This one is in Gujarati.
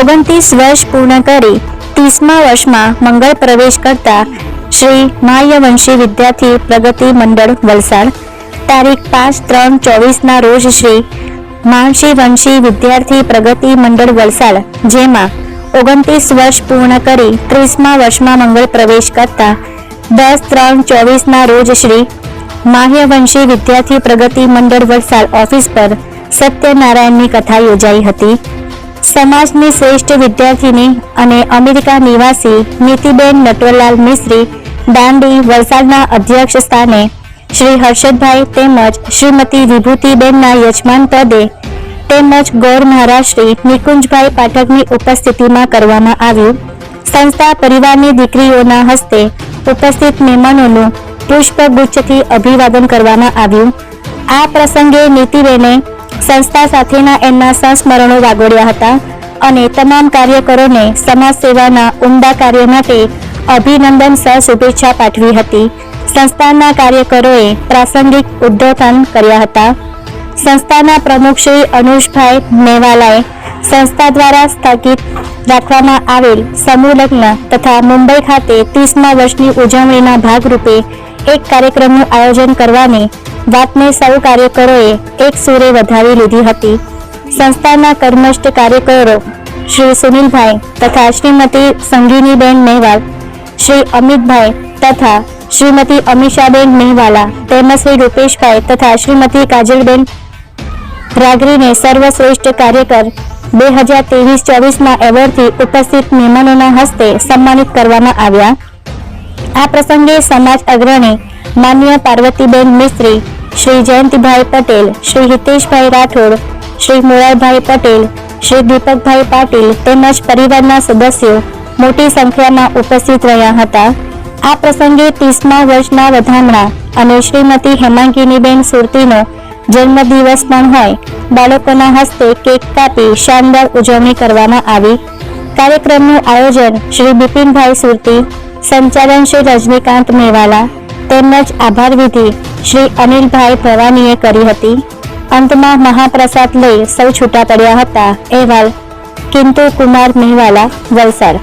ઓગણત્રીસ વર્ષ પૂર્ણ કરી ત્રીસમા વર્ષમાં મંગળ પ્રવેશ કરતા શ્રી માયવંશી વિદ્યાર્થી પ્રગતિ મંડળ વલસાડ. તારીખ પાંચ ત્રણ ચોવીસના રોજ શ્રી માનસી વંશી વિદ્યાર્થી પ્રગતિ મંડળ વલસાડ, જેમાં ઓગણત્રીસ વર્ષ પૂર્ણ કરી ત્રીસમા વર્ષમાં મંગળ પ્રવેશ કરતા દસ ત્રણ ચોવીસના રોજ શ્રી માહ્યવંશી વિદ્યાર્થી પ્રગતિ મંડળ વલસાડ ઓફિસ પર સત્યનારાયણની કથા યોજાઈ હતી. સમાજની શ્રેષ્ઠ વિદ્યાર્થીની અને અમેરિકા નિવાસી નીતિબેન નટવરલાલ મિશ્રી દાંડી વલસાડના અધ્યક્ષ સ્થાને શ્રી હર્ષદભાઈ તેમજ શ્રીમતી વિભૂતિબેનના યજમાન પદે તેમજ ગૌર મહારાજ શ્રી નિકુંજભાઈ પાઠકની ઉપસ્થિતિમાં કરવામાં આવ્યું. સંસ્થા પરિવારની દીકરીઓના હસ્તે ઉપસ્થિત મહેમાનોનું પુષ્પગુચ્છથી અભિવાદન કરવામાં આવ્યું. આ પ્રસંગે નીતિબેને સંસ્થા સાથેના એમના સંસ્મરણો વાગોડ્યા હતા અને તમામ કાર્યકરોને સમાજ સેવાના ઉમદા કાર્ય માટે અભિનંદન સહ શુભેચ્છા પાઠવી હતી. સંસ્થાના કાર્યકરોએ પ્રાસંગિક ઉદ્બોધન કર્યા હતા. સંસ્થાના પ્રમુખ શ્રી અનુષભાઈ મેવાલાએ સંસ્થા દ્વારા સ્થગિત રાખવામાં આવેલ સમૂહ લગ્ન તથા મુંબઈ ખાતે ત્રીસમા વર્ષની ઉજવણીના ભાગરૂપે એક કાર્યક્રમનું આયોજન કરવાની વાતને સૌ કાર્યકરોએ એક સુરે વધાવી લીધી હતી. સંસ્થાના કર્મસ્થ કાર્યકરો શ્રી સુનિલભાઈ તથા શ્રીમતી સંગીનીબેન મહેવાલ, શ્રી અમિતભાઈ તથા શ્રીમતી અમીષાબેન મહેવાલા તેમજ શ્રી રૂપેશભાઈ તથા શ્રીમતી કાજલબેન રાગરીને સર્વશ્રેષ્ઠ કાર્યકર બે હજાર ત્રેવીસ ચોવીસના એવોર્ડથી ઉપસ્થિત મહેમાનોના હસ્તે સન્માનિત કરવામાં આવ્યા. આ પ્રસંગે સમાજ અગ્રણી માન્ય પાર્વતીબેન મિસ્ત્રી શ્રી જયંતિભાઈ પટેલ, શ્રી હિતેશભાઈ રાઠોડ, શ્રી મોરારભાઈ પટેલ, શ્રી દીપકભાઈ પાટીલ તેમજ પરિવારના સદસ્યો મોટી સંખ્યામાં ઉપસ્થિત રહ્યા હતા. આ પ્રસંગે ત્રીસમા વર્ષના વધામણા અને શ્રીમતી હેમાંગીનીબેન સુરતીનો જન્મદિવસ પણ હોય. બાળકોના હસ્તે કેક કાપી શાનદાર ઉજવણી કરવામાં આવી. કાર્યક્રમનું આયોજન શ્રી બિપિનભાઈ સુરતી સંચાલન શ્રી રજનીકાંત મેવાલા તેમજ આભાર વિધિ શ્રી અનિલભાઈ ભવાનીએ કરી હતી. અંતમાં મહાપ્રસાદ લઈ સૌ છૂટા પડ્યા હતા. અહેવાલ કિંતુ કુમાર મેવાલા, વલસાડ.